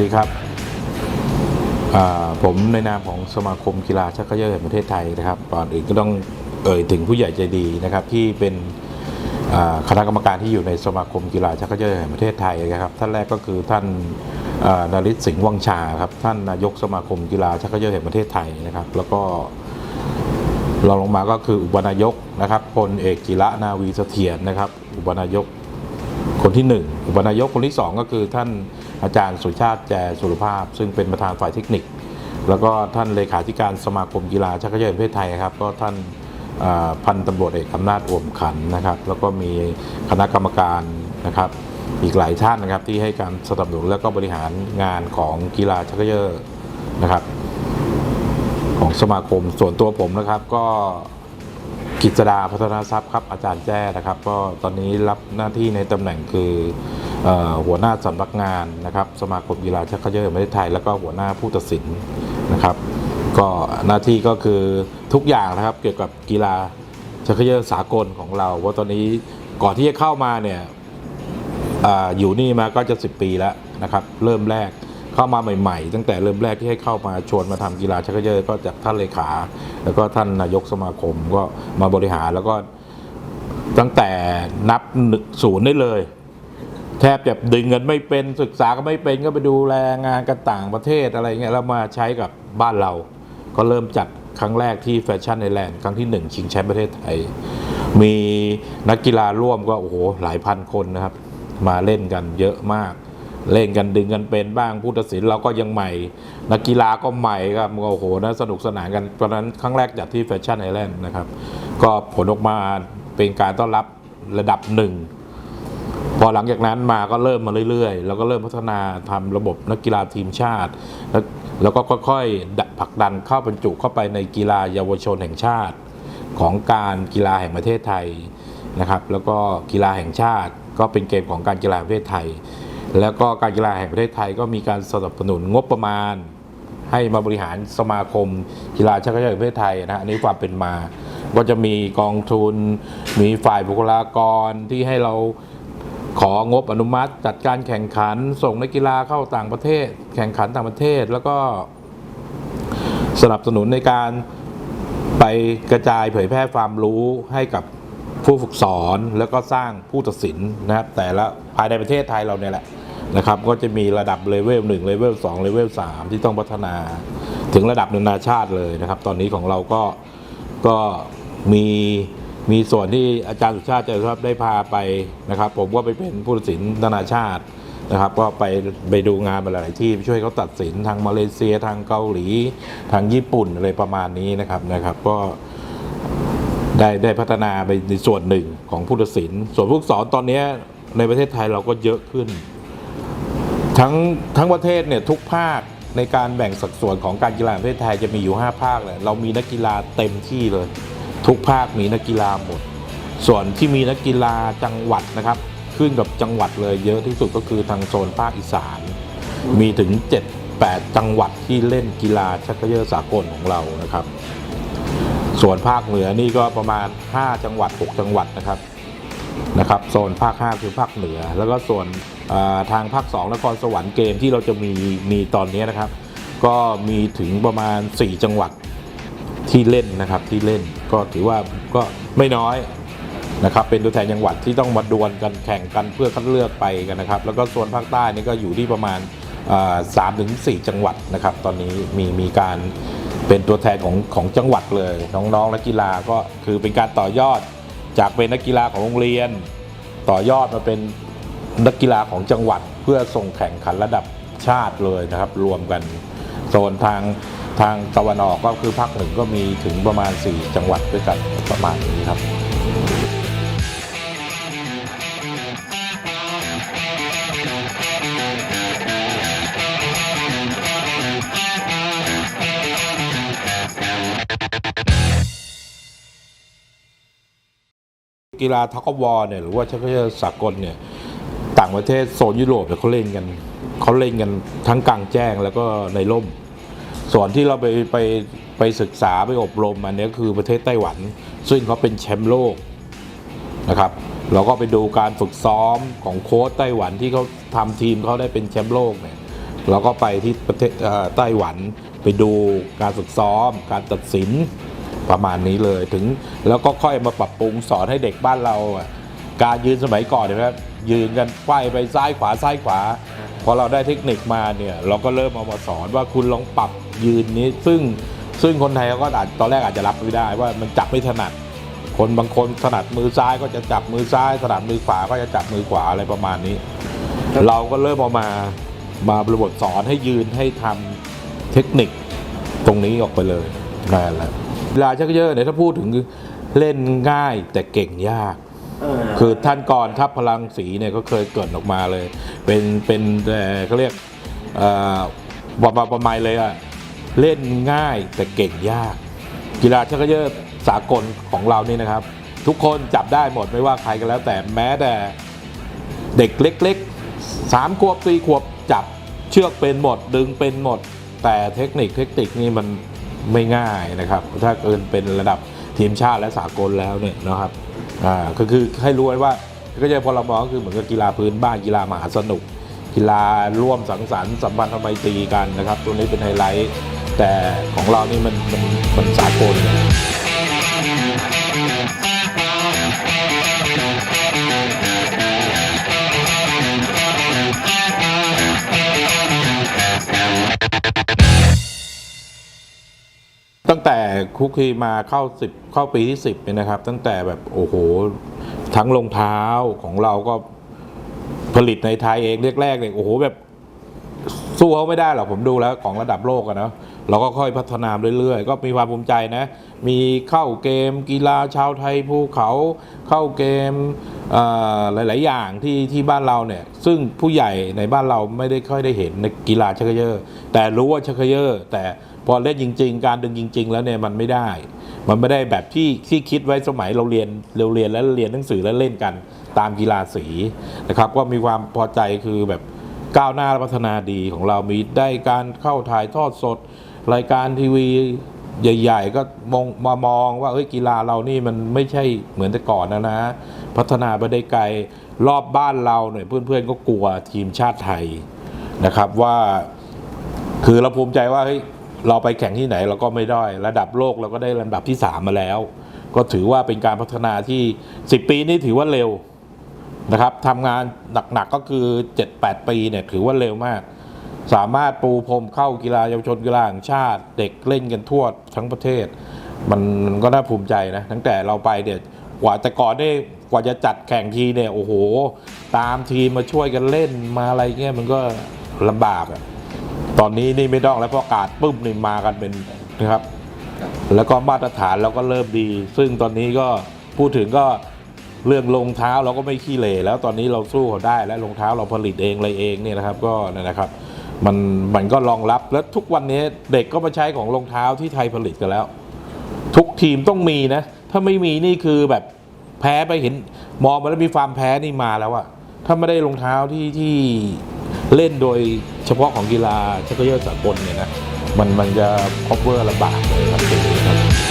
สวัสดีครับ ผมในนามของสมาคมกีฬาชักเขย่อแห่งประเทศไทยนะครับก่อนอื่นก็ต้องเอ่ยถึงผู้ใหญ่ใจดีนะครับ ที่เป็นคณะกรรมการที่อยู่ในสมาคมกีฬาชักเขย่อแห่งประเทศไทยนะครับ ท่านแรกก็คือท่านอ่านาริศสิงห์วังชาครับท่านนายกสมาคมกีฬาชักเขย่อแห่งประเทศไทยนะครับ แล้วก็รองลงมาก็คืออุปนายกนะครับพลเอกจิระนาวีเสถียรนะครับ อุปนายกคนที่หนึ่งอุปนายกคนที่สองก็คือท่าน อาจารย์สุชาติแจสุรภาพ ซึ่งเป็นประธานฝ่ายเทคนิค แล้วก็ท่านเลขาธิการสมาคมกีฬาชักเขย่อแห่งประเทศไทยครับก็ท่านพันตำรวจเอกอำนาจอวมขันนะครับ แล้วก็มีคณะกรรมการนะครับอีกหลายท่านนะครับที่ให้การสนับสนุนและก็บริหารงานของกีฬาชักเขย่อนะครับ ของสมาคมส่วนตัวผมนะครับก็กิจดาพัฒนาทรัพย์ครับอาจารย์แจ้นะครับ ก็ตอนนี้รับหน้าที่ในตำแหน่งคือ หัวหน้าสำนักงานนะครับสมาคมกีฬาชักเขย่อแห่งประเทศไทย แล้วก็หัวหน้าผู้ตัดสินนะครับ ก็หน้าที่ก็คือทุกอย่างนะครับเกี่ยวกับกีฬาชักเขย่อสากลของเรา ว่าตอนนี้ก่อนที่จะเข้ามาเนี่ยออยู่นี่มาก็จะ 10 ปีแล้วนะครับ เริ่มแรกเข้ามาใหม่ๆ ตั้งแต่เริ่มแรกที่ให้เข้ามาชวนมาทำกีฬาชักเขย่อก็จากท่านเลขา แล้วก็ท่านนายกสมาคมก็มาบริหารแล้วก็ตั้งแต่นับศูนย์ได้เลย แทบจะดึงเงินไม่เป็นศึกษาก็ไม่เป็นก็ไปดูแลงานกันต่างประเทศอะไรเงี้ยแล้วมาใช้กับบ้านเรา ก็เริ่มจัดครั้งแรกที่แฟชั่นไอแลนด์ครั้งที่หนึ่งชิงแชมป์ประเทศไทย มีนักกีฬาร่วมก็โอ้โหหลายพันคนนะครับ มาเล่นกันเยอะมาก เล่นกันดึงกันเป็นบ้างผู้ตัดสินเราก็ยังใหม่ นักกีฬาก็ใหม่ครับโอ้โหนะสนุกสนานกันตอนนั้นครั้งแรกจัดที่แฟชั่นไอแลนด์นะครับ ก็ผลออกมาเป็นการต้อนรับระดับหนึ่ง พอหลังจากนั้นมาก็เริ่มมาเรื่อยๆ แล้วก็เริ่มพัฒนาทำระบบนักกีฬาทีมชาติแล้วแล้วก็ค่อยๆผลักดันเข้าบรรจุเข้าไปในกีฬาเยาวชนแห่งชาติ ของการกีฬาแห่งประเทศไทยนะครับแล้วก็กีฬาแห่งชาติก็เป็นเกมของการกีฬาแห่งประเทศไทย แล้วก็การกีฬาแห่งประเทศไทยก็มีการสนับสนุนงบประมาณ ให้มาบริหารสมาคม กีฬาชักเขย่อแห่งประเทศไทยนะฮะอันนี้ความเป็นมา ก็จะมีกองทุน มีฝ่ายบุคลากรที่ให้เรา ของบอนุมัติ จัดการแข่งขัน ส่งนักกีฬาเข้าต่างประเทศ แข่งขันต่างประเทศ แล้วก็สนับสนุนในการไปกระจายเผยแพร่ความรู้ให้กับผู้ฝึกสอนแล้วก็สร้างผู้ตัดสินนะครับ แต่ละภายในประเทศไทยเราเนี่ยแหละนะครับ ก็จะมีระดับเลเวล1เลเวล2เลเวล3ที่ต้องพัฒนา ถึงระดับนานาชาติเลยนะครับ ตอนนี้ของเราก็ก็มี มีส่วนที่อาจารย์สุชาติเจริญทรัพย์ได้พาไปนะครับ ผมก็ไปเป็นผู้ตัดสินนานาชาตินะครับ ก็ไปไปดูงานมาหลายที่ไปช่วยเขาตัดสินทางมาเลเซียทางเกาหลี ทางญี่ปุ่นอะไรประมาณนี้นะครับนะครับ ก็ได้ได้พัฒนาไปในส่วนหนึ่งของผู้ตัดสิน ส่วนผู้สอนตอนนี้ในประเทศไทยเราก็เยอะขึ้น ทั้งทั้งประเทศเนี่ยทุกภาคในการแบ่งสัดส่วนของการกีฬาประเทศไทยจะมีอยู่ 5 ภาคเลยเรามีนักกีฬาเต็มที่เลย ทุกภาคมีนักกีฬาหมด ส่วนที่มีนักกีฬาจังหวัดนะครับ ขึ้นกับจังหวัดเลยเยอะที่สุดก็คือทางโซนภาคอีสาน มีถึง 7-8 จังหวัดที่เล่นกีฬาชักเขย่อสากลของเรานะครับ ส่วนภาคเหนือนี่ก็ประมาณ 5 จังหวัด 6 จังหวัดนะครับนะครับโซนภาค 5 คือภาคเหนือ แล้วก็ส่วนทางภาค2นครสวรรค์เกมที่เราจะมีมีตอนนี้นะครับ ก็มีถึงประมาณ 4 จังหวัด ที่เล่นนะครับที่เล่นก็ถือว่าก็ไม่น้อยนะครับเป็นตัวแทนจังหวัดที่ต้องมาดวลกันแข่งกันเพื่อคัดเลือกไปกันนะครับ แล้วก็ส่วนภาคใต้นี่ก็อยู่ที่ประมาณสามถึงสี่จังหวัดนะครับ ตอนนี้มีมีการเป็นตัวแทนของของจังหวัดเลย น้องๆนักกีฬาก็คือเป็นการต่อยอดจากเป็นนักกีฬาของโรงเรียน ต่อยอดมาเป็นนักกีฬาของจังหวัด เพื่อส่งแข่งขันระดับชาติเลยนะครับ รวมกันโซนทาง ทางตะวันออกก็คือภาคหนึ่งก็มีถึงประมาณ 4 จังหวัดด้วยกันประมาณนี้ครับกีฬาทักวอลเนี่ยหรือว่าชักเยสากลเนี่ยต่างประเทศโซนยุโรปเนี่ยเขาเล่นกันเขาเล่นกันทั้งกลางแจ้งแล้วก็ในร่ม ส่วนที่เราไปไปไปศึกษาไปอบรมอันนี้คือประเทศไต้หวัน ซึ่งเขาเป็นแชมป์โลกนะครับเราก็ไปดูการฝึกซ้อมของโค้ชไต้หวันที่เขาทำทีมเขาได้เป็นแชมป์โลกเนี่ยเราก็ไปที่ประเทศเอ่อไต้หวันไปดูการฝึกซ้อม การตัดสินประมาณนี้เลยถึงแล้วก็ค่อยมาปรับปรุงสอนให้เด็กบ้านเรา การยืนสมัยก่อนเนยนะครับยืนกันไขว้ไปซ้ายขวาซ้ายขวาพอเราได้เทคนิคมาเนี่ยเราก็เริ่มเอามาสอนว่าคุณลองปรับ ยืนนี้ ซึ่งซึ่งคนไทยเขาก็อาจตอนแรกอาจจะรับไม่ได้ว่ามันจับไม่ถนัด คนบางคนถนัดมือซ้ายก็จะจับมือซ้ายถนัดมือขวาก็จะจับมือขวาอะไรประมาณนี้ครับเราก็เริ่มเอามามาบริบทสอนให้ยืนให้ทำเทคนิคตรงนี้ออกไปเลยนั่นแหละเวลาชักเยอะเนี่ยถ้าพูดถึงเล่นง่ายแต่เก่งยากเออคือท่านก่อนทัพพลังสีเนี่ยก็เคยเกริดออกมาเลย เป็นเป็นเอ่อเขาเรียกเอ่อประมาณประมาณเลยอะ เล่นง่ายแต่เก่งยาก กีฬาชักเยอสากลของเรานี่นะครับ ทุกคนจับได้หมดไม่ว่าใครก็แล้ว แต่แม้แต่เด็กเล็กๆสามขวบสี่ขวบจับเชือกเป็นหมดดึงเป็นหมด แต่เทคนิคเทคนิคนี่มันไม่ง่ายนะครับ ถ้าเกินเป็นระดับทีมชาติและสากลแล้วเนี่ยนะครับอ่าก็คือให้รู้ไว้ว่าก็จะพอเรามองก็คือเหมือนกับกีฬาพื้นบ้านกีฬามหาสนุก กีฬาร่วมสังสรรค์สัมพันธไมตรีกันนะครับ ตัวนี้เป็นไฮไลท์ แต่ของเรานี่มันมันมันสากลตั้งแต่คุกคีมาเข้าสิบเข้าปีที่สิบเนี่ยนะครับ ตั้งแต่แบบโอ้โห ทั้งรองเท้าของเราก็ผลิตในไทยเองแรกๆเนี่ยโอ้โหแบบ สู้เขาไม่ได้หรอกผมดูแล้วของระดับโลกอะเนาะเราก็ค่อยพัฒนาเรื่อยๆ ก็มีความภูมิใจนะ มีเข้าเกมกีฬาชาวไทยภูเขาเข้าเกมอ่อหลาย ๆ อย่างที่ที่บ้านเราเนี่ย ซึ่งผู้ใหญ่ในบ้านเราไม่ได้ค่อยได้เห็นในกีฬาชักเยอร์แต่รู้ว่าชักเยอร์แต่พอเล่นจริง ๆ การดึงจริง ๆ แล้วเนี่ยมันไม่ได้ มันไม่ได้แบบที่ที่คิดไว้สมัยเราเรียนเราเรียนแล้วเรียนหนังสือแล้วเล่นกันตามกีฬาสีนะครับ ก็มีความพอใจคือแบบ ก้าวหน้าและพัฒนาดีของเรามีได้การเข้าถ่ายทอดสด รายการทีวีใหญ่ ๆ ก็มองมามองว่าเอ้ยกีฬาเรานี่มันไม่ใช่เหมือนแต่ก่อนนะนะ พัฒนาไปได้ไกลรอบบ้านเราเนี่ยเพื่อนๆก็กลัวทีมชาติไทยนะครับว่า คือเราภูมิใจว่าเฮ้ยเราไปแข่งที่ไหนเราก็ไม่ได้ระดับโลกเราก็ได้ลำดับที่ 3 มาแล้ว ก็ถือว่าเป็นการพัฒนาที่ 10 ปีนี่ถือว่าเร็ว นะครับทำงานหนักๆก็คือ 7-8 ปีเนี่ยถือว่าเร็วมาก สามารถปูพรมเข้ากีฬาเยาวชนกีฬาแห่งชาติเด็กเล่นกันทั่วทั้งประเทศ มันก็น่าภูมิใจนะ ตั้งแต่เราไปเนี่ยกว่าแต่ก่อนได้กว่าจะจัดแข่งทีเนี่ยโอ้โห ตามทีมมาช่วยกันเล่นมาอะไรเงี้ยมันก็ลำบากอะตอนนี้นี่ไม่ต้องแล้วเพราะอากาศปุ๊บนี่มากันเป็นนะครับ แล้วก็มาตรฐานเราก็เริ่มดี ซึ่งตอนนี้ก็พูดถึงก็ เรื่องรองเท้าเราก็ไม่ขี้เหร่แล้วตอนนี้เราสู้เขาได้และรองเท้าเราผลิตเองอะไรเองเนี่ยนะครับก็นั่นะครับ มันมันก็รองรับแล้วทุกวันนี้เด็กก็มาใช้ของรองเท้าที่ไทยผลิตกันแล้ว ทุกทีมต้องมีนะ ถ้าไม่มีนี่คือแบบแพ้ไปเห็นมองมาแล้วมีความแพ้นี่มาแล้วอะถ้าไม่ได้รองเท้าที่ที่เล่นโดยเฉพาะของกีฬาชักเยอร์สากลเนี่ยนะมันมันจะคอเวอร์ลำบากเลยครับ